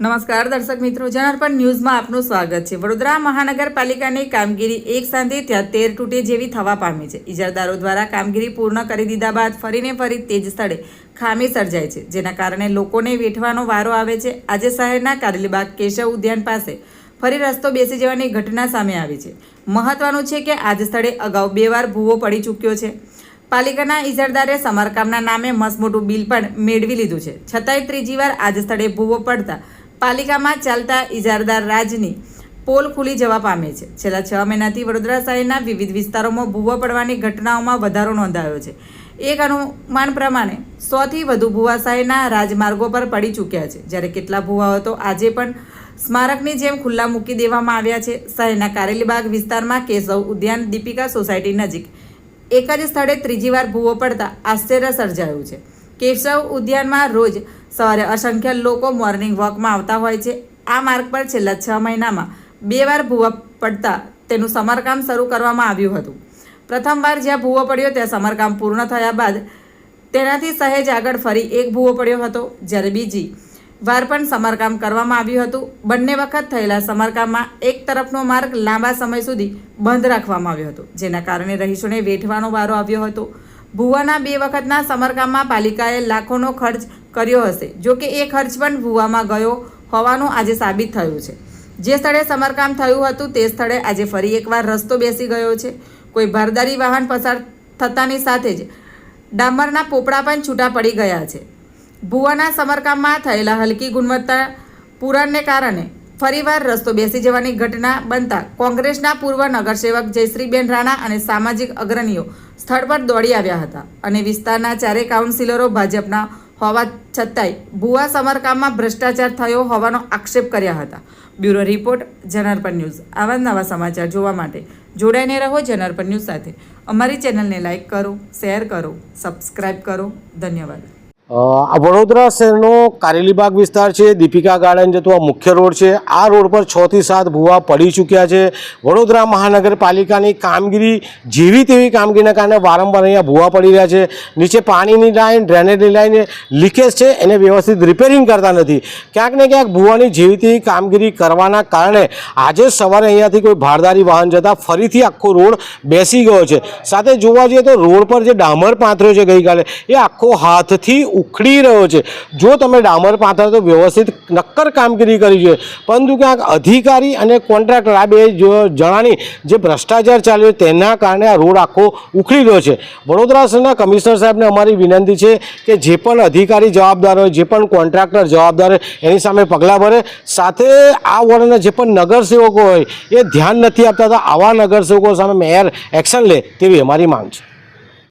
નમસ્કાર, દર્શક મિત્રો. જનાર્પણ ન્યૂઝમાં આપનું સ્વાગત છે. વડોદરા મહાનગરપાલિકાની કામગીરી એક ત્યાં તેર તૂટે જેવી થવા પામી છે. ઇજારદારો દ્વારા કામગીરી પૂર્ણ કરી દીધા બાદ ફરીને ફરી તે જ સ્થળે ખામી સર્જાય છે, જેના કારણે લોકોને વેઠવાનો વારો આવે છે. આજે શહેરના કારેલીબાગ કેશવ ઉદ્યાન પાસે ફરી રસ્તો બેસી જવાની ઘટના સામે આવી છે. મહત્વનું છે કે આજ સ્થળે અગાઉ બે વાર ભૂવો પડી ચૂક્યો છે. પાલિકાના ઇજારદારે સમારકામના નામે મસમોટું બિલ પણ મેળવી લીધું છે. છતાંય ત્રીજી વાર આજ સ્થળે ભૂવો પડતા પાલિકામાં ચાલતા ઇજારદાર રાજની પોલ ખુલી જવા પામે છે. છેલ્લા છ મહિનાથી વડોદરા શહેરના વિવિધ વિસ્તારોમાં ભૂવો પડવાની ઘટનાઓમાં વધારો નોંધાયો છે. એક અનુમાન પ્રમાણે સોથી વધુ ભૂવા શહેરના રાજમાર્ગો પર પડી ચૂક્યા છે. જ્યારે કેટલા ભૂવાઓ તો આજે પણ સ્મારકની જેમ ખુલ્લા મૂકી દેવામાં આવ્યા છે. શહેરના કારેલીબાગ વિસ્તારમાં કેશવ ઉદ્યાન દીપિકા સોસાયટી નજીક એક જ સ્થળે ત્રીજી વાર ભૂવો પડતા આશ્ચર્ય સર્જાયું છે. કેશવ ઉદ્યાનમાં રોજ સવારે અસંખ્ય લોકો મોર્નિંગ વોકમાં આવતા હોય છે. આ માર્ગ પર છેલ્લા છ મહિનામાં બે વાર ભૂવા પડતા તેનું સમારકામ શરૂ કરવામાં આવ્યું હતું. પ્રથમવાર જ્યાં ભૂવો પડ્યો ત્યાં સમારકામ પૂર્ણ થયા બાદ તેનાથી સહેજ આગળ ફરી એક ભૂવો પડ્યો હતો, જ્યારે બીજી વાર પણ સમારકામ કરવામાં આવ્યું હતું. બંને વખત થયેલા સમારકામમાં એક તરફનો માર્ગ લાંબા સમય સુધી બંધ રાખવામાં આવ્યો હતો, જેના કારણે રહીશોને વેઠવાનો વારો આવ્યો હતો. ભૂવાના બે વખતના સમારકામમાં પાલિકાએ લાખોનો ખર્ચ કર્યો હશે. જો કે એ ખર્ચ પણ ભૂવામાં ગયો હોવાનું આજે સાબિત થયું છે. જે સ્થળે સમારકામ થયું હતું તે સ્થળે આજે ફરી એકવાર રસ્તો બેસી ગયો છે. કોઈ ભારદારી વાહન પસાર થતાની સાથે જ ડામરના પોપડા પણ છૂટા પડી ગયા છે. ભુવાના સમારકામમાં થયેલા હલકી ગુણવત્તા પુરાણને કારણે ફરીવાર રસ્તો બેસી જવાની ઘટના બનતા કોંગ્રેસના પૂર્વ નગરસેવક જયશ્રીબેન રાણા અને સામાજિક અગ્રણીઓ સ્થળ પર દોડી આવ્યા હતા અને વિસ્તારના ચારે કાઉન્સિલરો ભાજપના હોવા છતાંય ભુવા સમારકામમાં ભ્રષ્ટાચાર થયો હોવાનો આક્ષેપ કર્યા હતા. Bureau report, Janarpan news. આવા નવા સમાચાર જોવા માટે જોડાઈને રહો જનાર્પણ ન્યૂઝ સાથે. અમારી ચેનલને લાઇક કરો, શેર કરો, સબસ્ક્રાઇબ કરો. ધન્યવાદ. આ વડોદરા શહેરનો કારેલીબાગ વિસ્તાર છે, દીપિકા ગાર્ડન જતો આ મુખ્ય રોડ છે, આ રોડ પર છ થી સાત ભૂવા પડી ચૂક્યા છે. વડોદરા મહાનગરપાલિકાની કામગીરી જેવી તેવી કામગીરીના કારણે વારંવાર અહીંયા ભૂવા પડી રહ્યા છે. નીચે પાણીની લાઈન, ડ્રેનેજની લાઈન લીકેજ છે, એને વ્યવસ્થિત રિપેરિંગ કરતા નથી. ક્યાંક ને ક્યાંક ભૂવાની જેવી તેવી કામગીરી કરવાના કારણે આજે સવારે અહીંયાથી કોઈ ભારદારી વાહન જતાં ફરીથી આખો રોડ બેસી ગયો છે. સાથે જોવા જઈએ તો રોડ પર જે ડામર પાથર્યો છે ગઈકાલે, એ આખો હાથથી ઉખડી રહ્યો છે. જો તમે ડામર પાથર તો વ્યવસ્થિત નક્કર કામગીરી કરી છે. પરંતુ ક્યાંક અધિકારી અને કોન્ટ્રાક્ટર, આ બે જણાની જે ભ્રષ્ટાચાર ચાલ્યો તેના કારણે આ રોડ આખો ઉખડી રહ્યો છે. વડોદરા શહેરના કમિશનર સાહેબને અમારી વિનંતી છે કે જે પણ અધિકારી જવાબદાર હોય, જે પણ કોન્ટ્રાક્ટર જવાબદાર હોય, એની સામે પગલાં ભરે. સાથે આ વોર્ડના જે પણ નગરસેવકો હોય, એ ધ્યાન નથી આપતા તો આવા નગરસેવકો સામે મેયર એક્શન લે તેવી અમારી માંગ છે.